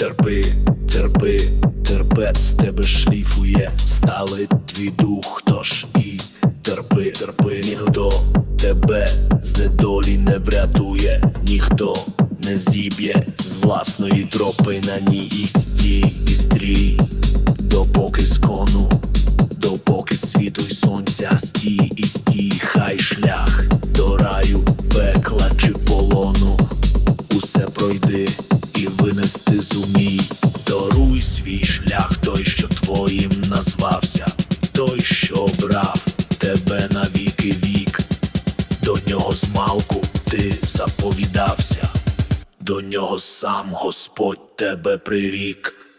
Терпи, терпи, терпець тебе шліфує, стали твій дух, тож і терпи, терпи, ніхто тебе з недолі не врятує, ніхто не зіб'є з власної тропи на ній. І стій, і стрій, допоки скону, допоки світу й сонця. Стій і стій, хай шлях до раю, пекла чи полону, усе пройди і винести зумій. Даруй свій шлях, той, що твоїм назвався, той, що брав тебе на віки вік. До нього змалку ти заповідався, до нього сам Господь тебе прирік.